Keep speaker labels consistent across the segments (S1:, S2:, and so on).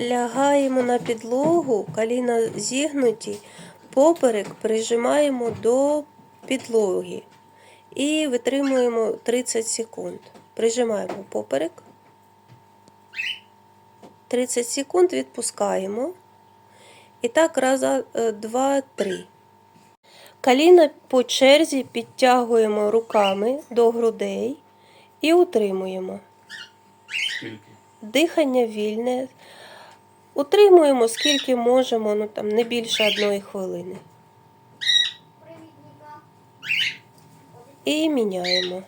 S1: Лягаємо на підлогу, коліна зігнуті, поперек прижимаємо до підлоги і витримуємо 30 секунд. Прижимаємо поперек. 30 секунд відпускаємо. І так раза е, два, три. Коліна по черзі підтягуємо руками до грудей і утримуємо. Дихання вільне. Утримуємо скільки можемо, ну там не більше одної хвилини. І міняємо.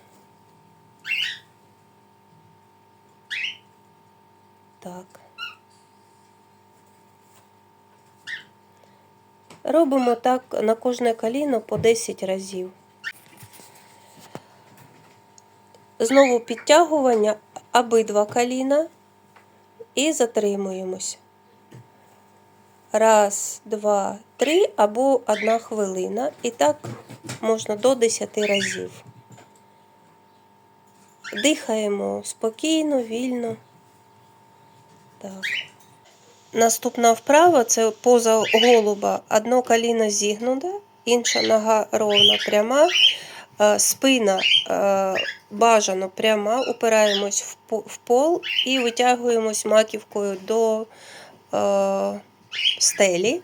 S1: Так. Робимо так на кожне коліно по 10 разів. Знову підтягування обидва коліна і затримуємося. Раз, два, три або одна хвилина. І так можна до 10 разів. Дихаємо спокійно, вільно. Так. Наступна вправа це поза голуба. Одно коліно зігнуте, інша нога ровно пряма, е, спина е, бажано пряма, упираємось в пол і витягуємось маківкою до е, стелі.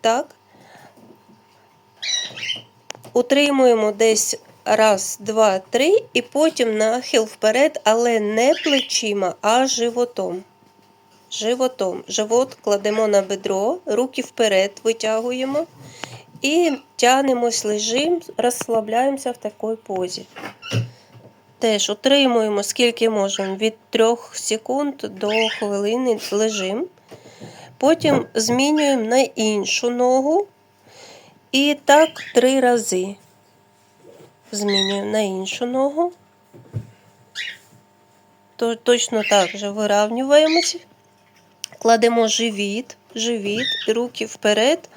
S1: Так. Утримуємо десь раз, два, три, і потім нахил вперед, але не плечима, а животом. Животом. Живот кладемо на бедро, руки вперед витягуємо і тягнемось, лежимо, розслабляємося в такій позі. Теж утримуємо скільки можемо від 3 секунд до хвилини лежимо. Потім змінюємо на іншу ногу. І так три рази. Змінюємо на іншу ногу. То, точно так же виравнюємося. Кладемо живіт, живіт і руки вперед.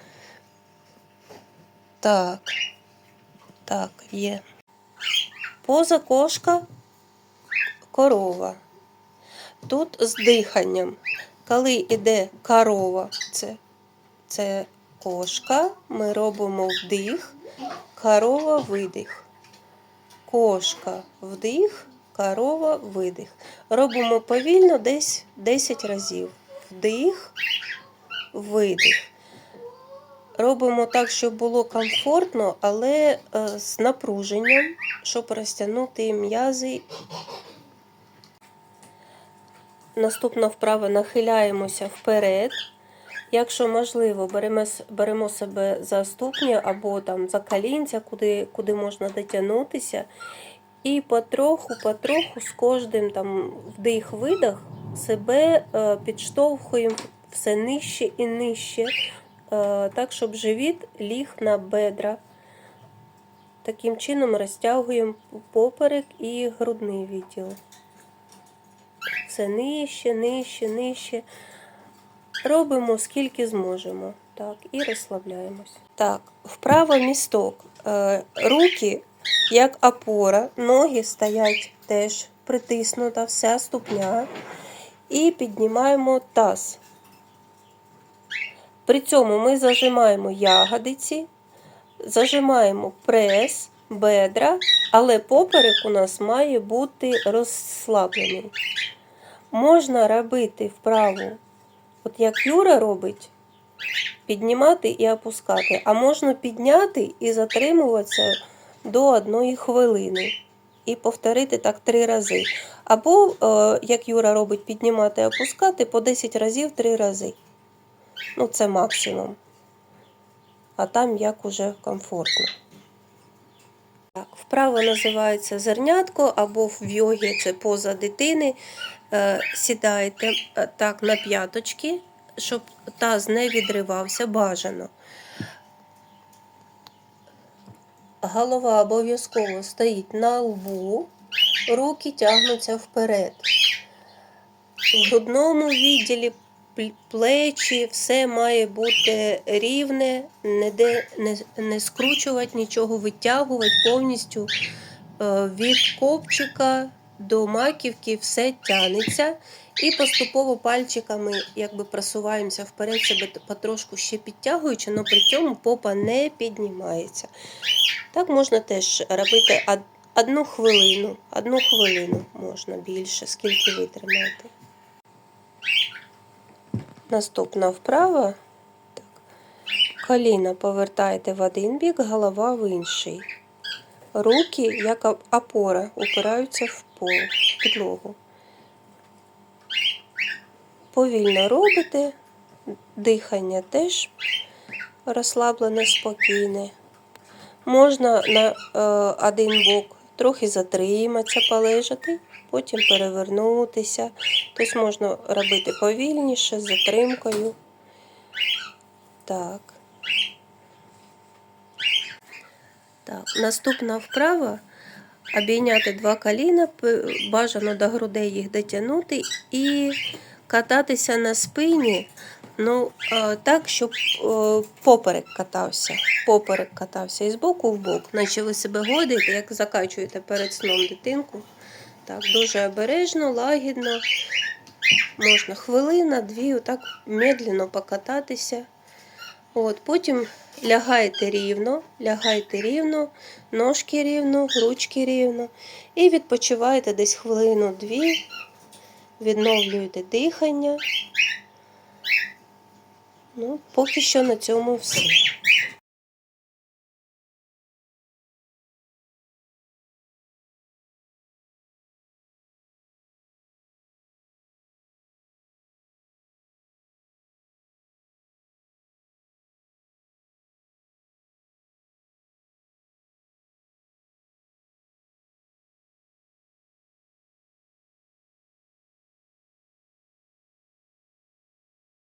S1: Так. Так, є. Поза кошка корова. Тут з диханням. Коли йде корова, це, це кошка, ми робимо вдих, корова видих. Кошка вдих, корова видих. Робимо повільно десь 10 разів. Вдих, видих. Робимо так, щоб було комфортно, але е, з напруженням, щоб розтягнути м'язи. Наступна вправа нахиляємося вперед. Якщо можливо, беремо, беремо себе за ступню або там за колінця, куди, куди можна дотягнутися. І потроху-потроху з кожним там вдих-видих себе е, підштовхуємо все нижче і нижче, е, так, щоб живіт ліг на бедра. Таким чином розтягуємо поперек і грудний відділ. Все нижче, нижче, нижче. Робимо скільки зможемо. Так, і розслабляємось. Так, вправо місток. Е, руки як опора, ноги стоять теж притиснута, вся ступня. І піднімаємо таз. При цьому ми зажимаємо ягодиці, зажимаємо прес, бедра, але поперек у нас має бути розслаблений. Можна робити вправу, от як Юра робить, піднімати і опускати, а можна підняти і затримуватися до одної хвилини. І повторити так три рази. Або, е, як Юра робить, піднімати і опускати по 10 разів три рази. Ну, це максимум. А там як уже комфортно. Так, вправа називається зернятко, або в йогі це поза дитини. Е, Сідаєте е, так на п'яточки, щоб таз не відривався бажано. Голова обов'язково стоїть на лбу, руки тягнуться вперед. В грудному відділі плечі, все має бути рівне, ніде не, не скручувати нічого, витягувати повністю е, від копчика до маківки все тянеться. І поступово пальчиками якби просуваємося вперед, себе потрошку ще підтягуючи, але при цьому попа не піднімається. Так можна теж робити одну хвилину. Одну хвилину можна більше, скільки витримаєте. Наступна вправа. Так. Коліна повертаєте в один бік, голова в інший. Руки, як опора, упираються в пол, в підлогу. Повільно робите, дихання теж розслаблене, спокійне. Можна на е, один бок трохи затриматися, полежати, потім перевернутися. Тобто можна робити повільніше, з затримкою. Так. Так, наступна вправа обійняти два коліна, бажано до грудей їх дотягнути і кататися на спині, ну, е, так, щоб е, поперек катався. Поперек катався із боку в бок, наче ви себе гойдаєте, як закачуєте перед сном дитинку. Так, дуже обережно, лагідно. Можна хвилина, дві, отак медленно покататися. От, потім лягайте рівно, лягайте рівно, ножки рівно, ручки рівно. І відпочиваєте десь хвилину-дві, відновлюєте дихання. Ну, поки що на цьому все.